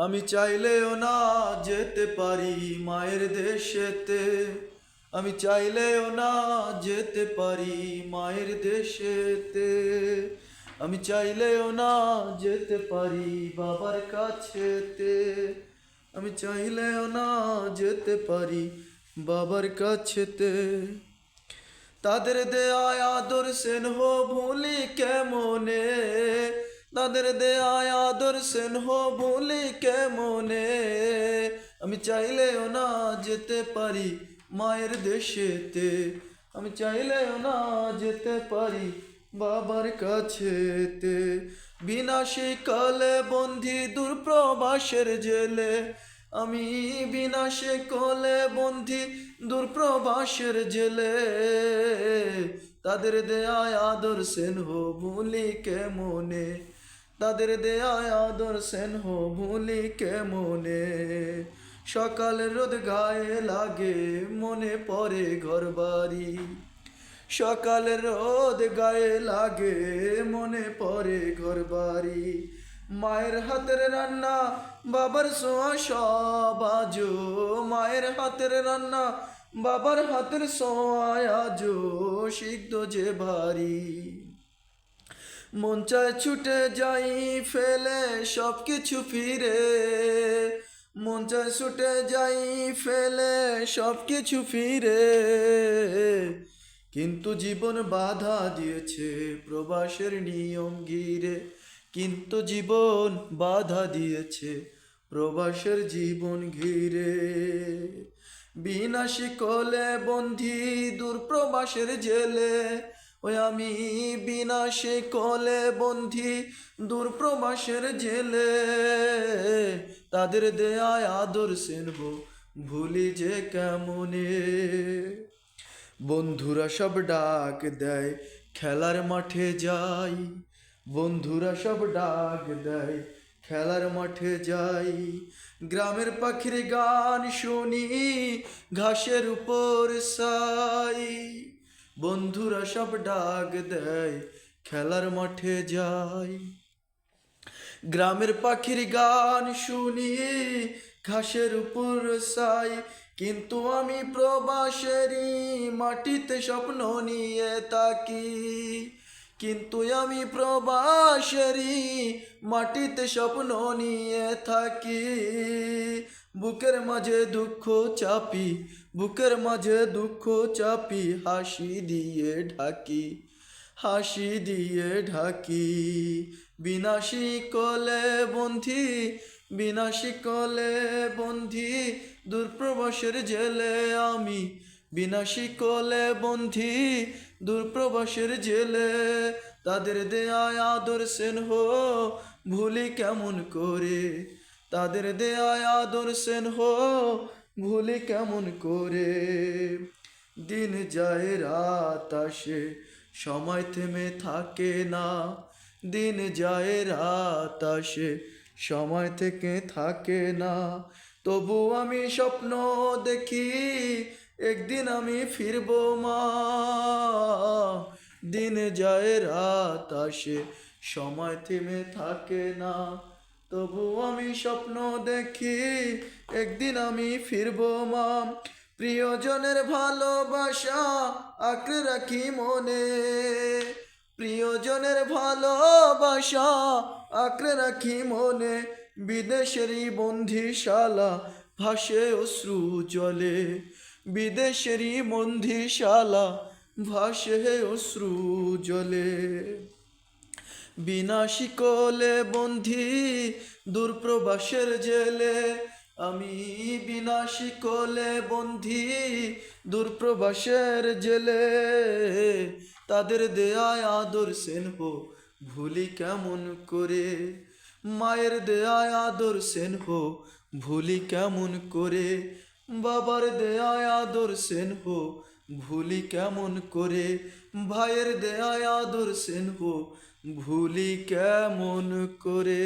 আমি চাইলেও না যেতে পারি মায়ের দেশেতে। আমি চাইলেও না যেতে পারি মায়ের দেশেতে। আমি চাইলেও না যেতে পারি বাবার কাছেতে। আমি চাইলেও না যেতে পারি বাবার কাছেতে। তাদের দেয়ায় আদর স্নেহ ভুলি কেমনে? তাদের দেয় আদর স্নেহ ভুলি কেমনে? আমি চাইলেও না যেতে পারি মায়ের দেশেতে। আমি চাইলেও না যেতে পারি বাবার কাছেতে। বিনাশী কালে বন্ধি দূরপ্রবাসের জেলে। আমি বিনাশে কলে বন্ধি দূরপ্রবাসের জেলে। তাদের দেয়ায় আদর সেনহ ভুলি কেমনে? তাদের দেয়ায় আদর সেনহ ভুলি কেমনে? সকাল রোদ গায়ে লাগে, মনে পড়ে ঘর বাড়ি সকাল রোদ গায়ে লাগে, মনে পড়ে ঘর বাড়ি মায়ের হাতের রান্না, বাবার সোয়া সব আজো মায়ের হাতের রান্না, বাবার হাতের সোয়া আজো সিদ্ধ যে ভারী মন চায় ছুটে যাই, ফেলে সব কিছু ফিরে। মন চায় ছুটে যাই, ফেলে সব কিছু ফিরে। কিন্তু জীবন বাধা দিয়েছে প্রবাসের নিয়ম ঘিরে। কিন্তু জীবন বাধা দিয়েছে প্রবাসের জীবন ঘিরে। বিনাশী কলে বন্ধি দূর প্রবাসের জেলে। ওই আমি বিনাশে কলে বন্ধি দূর প্রবাসের জেলে। তাদের দেয়ায় আদর সেনব ভুলি যে কেমনে। বন্ধুরা সব ডাক দেয়, খেলার মাঠে যাই। বন্ধুরা সব ডাক দেয়, খেলার মাঠে যাই। গ্রামের পাখির গান শুনি, ঘাসের উপর সাই। বন্ধুরা সব ডাক দেয়, খেলার মাঠে যাই। গ্রামের পাখির গান শুনি, ঘাসের উপর সাই। কিন্তু আমি প্রবাসেরই মাটিতে স্বপ্ন নিয়ে তাকি কিন্তু আমি প্রবাসেরই মাটিতে স্বপ্ন নিয়ে থাকি। বুকের মাঝে দুঃখ চাপি, বুকের মাঝে দুঃখ চাপি, হাসি দিয়ে ঢাকি, হাসি দিয়ে ঢাকি। বিনাশী কলে বন্ধি, বিনাশী কলে বন্ধি, দূরপ্রবাসের জেলে আমি। বিনাশী কলে বন্ধি, দূরপ্রবাসের জেলে, তাদের দেয়ায় আদর হো ভুলি কেমন করে তাদের দেয়ায় আদর সেন হো, ভুলি কেমন করে? দিন যায়, রাত আসে, সময় থেমে থাকে না। দিন যায়, রাত আসে, সময় থেকে থাকে না। তবু আমি স্বপ্ন দেখি, একদিন আমি ফিরব মা। দিন যায়, রাত আসে, সময় থেমে থাকে না। তবু আমি স্বপ্ন দেখি, একদিন আমি ফিরব মা। প্রিয়জনের ভালোবাসা আঁকড়ে রাখি মনে। প্রিয়জনের ভালোবাসা আঁকড়ে রাখি মনে। বিদেশেরই বন্ধিশালা ভাসে অশ্রু জলে। বিদেশেরই বন্ধিশালা ভাসে অশ্রু জলে। বিনাশী কলে বন্ধি দূরপ্রবাসের জেলে। আমি বিনাশী কলে বন্ধি দূরপ্রবাসের জেলে। তাদের দেয়ায় আদর সেনহ, ভুলি কেমন করে? মায়ের দেয়ায় আদর সেনহ, ভুলি কেমন করে? বাবার দেয়ায় আদর সেনহ ভুলি কেমন করে? ভাইয়ের দেয়া আদর সেনহ ভুলি কেমন করে?